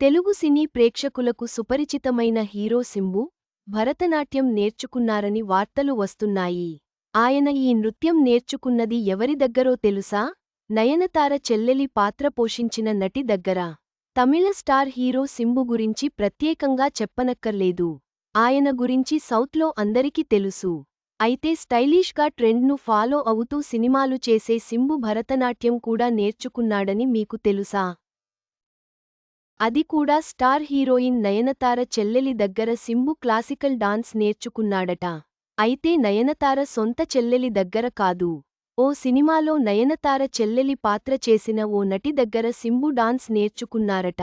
తెలుగు సినీ ప్రేక్షకులకు సుపరిచితమైన హీరో సింబు భరతనాట్యం నేర్చుకున్నారని వార్తలు వస్తున్నాయి. ఆయన ఈ నృత్యం నేర్చుకున్నది ఎవరి దగ్గరో తెలుసా? నయనతార చెల్లెలి పాత్ర పోషించిన నటి దగ్గర. తమిళ స్టార్ హీరో సింబు గురించి ప్రత్యేకంగా చెప్పనక్కర్లేదు. ఆయన గురించి సౌత్లో అందరికీ తెలుసు. అయితే స్టైలిష్గా ట్రెండ్ను ఫాలో అవుతూ సినిమాలు చేసే సింబు భరతనాట్యం కూడా నేర్చుకున్నాడని మీకు తెలుసా? అది కూడా స్టార్ హీరోయిన్ నయనతార చెల్లెలి దగ్గర సింబు క్లాసికల్ డాన్స్ నేర్చుకున్నాడట. అయితే నయనతార సొంత చెల్లెలి దగ్గర కాదు. ఓ సినిమాలో నయనతార చెల్లెలి పాత్ర చేసిన ఓ నటి దగ్గర సింబు డాన్స్ నేర్చుకున్నారట.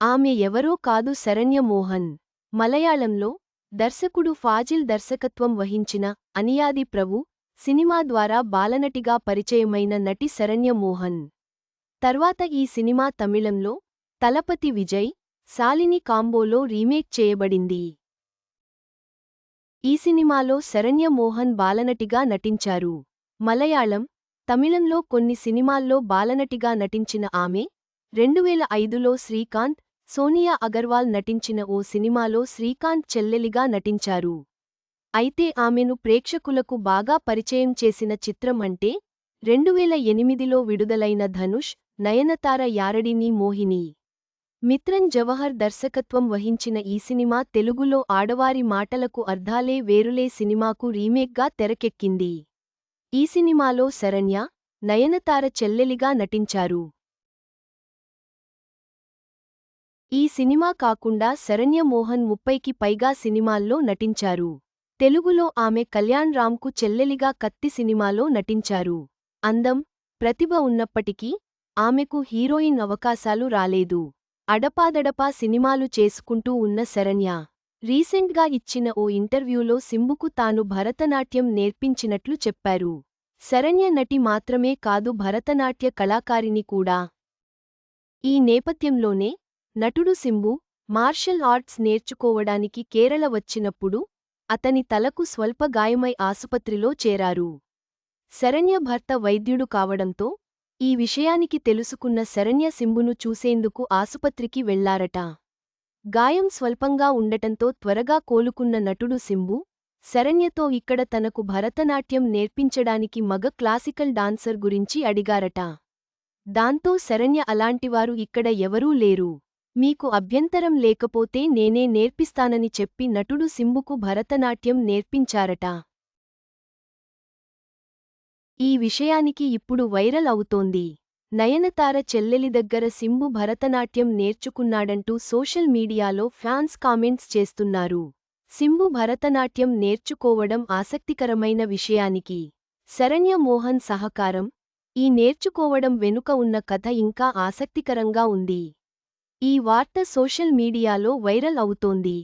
ఆమె ఎవరో కాదు శరణ్య మోహన్. మలయాళంలో దర్శకుడు ఫాజిల్ దర్శకత్వం వహించిన అనియాది ప్రభు సినిమా ద్వారా బాలనటిగా పరిచయమైన నటి శరణ్య మోహన్. తర్వాత ఈ సినిమా తమిళంలో తలపతి విజయ్ శాలిని కాంబోలో రీమేక్ చేయబడింది. ఈ సినిమాలో శరణ్య మోహన్ బాలనటిగా నటించారు. మలయాళం తమిళంలో కొన్ని సినిమాల్లో బాలనటిగా నటించిన ఆమె రెండువేల ఐదులో శ్రీకాంత్ సోనియా అగర్వాల్ నటించిన ఓ సినిమాలో శ్రీకాంత్ చెల్లెలిగా నటించారు. అయితే ఆమెను ప్రేక్షకులకు బాగా పరిచయం చేసిన చిత్రం అంటే రెండువేల ఎనిమిదిలో విడుదలైన ధనుష్ నయనతార యారడిని మోహిని. మిత్రన్ జవహర్ దర్శకత్వం వహించిన ఈ సినిమా తెలుగులో ఆడవారి మాటలకు అర్ధాలే వేరులే సినిమాకు రీమేక్గా తెరకెక్కింది. ఈ సినిమాలో శరణ్య నయనతార చెల్లెలిగా నటించారు. ఈ సినిమా కాకుండా శరణ్య మోహన్ ముప్పైకి పైగా సినిమాల్లో నటించారు. తెలుగులో ఆమె కళ్యాణ్ రామ్కు చెల్లెలిగా కత్తి సినిమాలో నటించారు. అందం ప్రతిభ ఉన్నప్పటికీ ఆమెకు హీరోయిన్ అవకాశాలు రాలేదు. అడపాదడపా సినిమాలు చేసుకుంటూ ఉన్న శరణ్య. రీసెంట్గా ఇచ్చిన ఓ ఇంటర్వ్యూలో సింబుకు తాను భరతనాట్యం నేర్పించినట్లు చెప్పారు. శరణ్య నటి మాత్రమే కాదు భరతనాట్య కళాకారిణి కూడా. ఈ నేపథ్యంలోనే నటుడు సింబు మార్షల్ ఆర్ట్స్ నేర్చుకోవడానికి కేరళ వచ్చినప్పుడు అతని తలకు స్వల్ప గాయమై ఆసుపత్రిలో చేరారు. శరణ్య భర్త వైద్యుడు కావడంతో ఈ విషయానికి తెలుసుకున్న శరణ్య సింబును చూసేందుకు ఆసుపత్రికి వెళ్ళారట. గాయం స్వల్పంగా ఉండటంతో త్వరగా కోలుకున్న నటుడు సింబు శరణ్యతో ఇక్కడ తనకు భరతనాట్యం నేర్పించడానికి మగ క్లాసికల్ డాన్సర్ గురించి అడిగారట. దాంతో శరణ్య అలాంటివారు ఇక్కడ ఎవరూ లేరు. మీకు అభ్యంతరం లేకపోతే నేనే నేర్పిస్తానని చెప్పి నటుడు సింబుకు భరతనాట్యం నేర్పించారట. ఈ విషయానికి ఇప్పుడు వైరల్ అవుతోంది. నయనతార చెల్లెలి దగ్గర సింబు భరతనాట్యం నేర్చుకున్నాడంటూ సోషల్ మీడియాలో ఫ్యాన్స్ కామెంట్స్ చేస్తున్నారు. సింబు భరతనాట్యం నేర్చుకోవడం ఆసక్తికరమైన విషయానికి. శరణ్య మోహన్ సహకారం. ఈ నేర్చుకోవడం వెనుక ఉన్న కథ ఇంకా ఆసక్తికరంగా ఉంది. ఈ వార్త సోషల్ మీడియాలో వైరల్ అవుతోంది.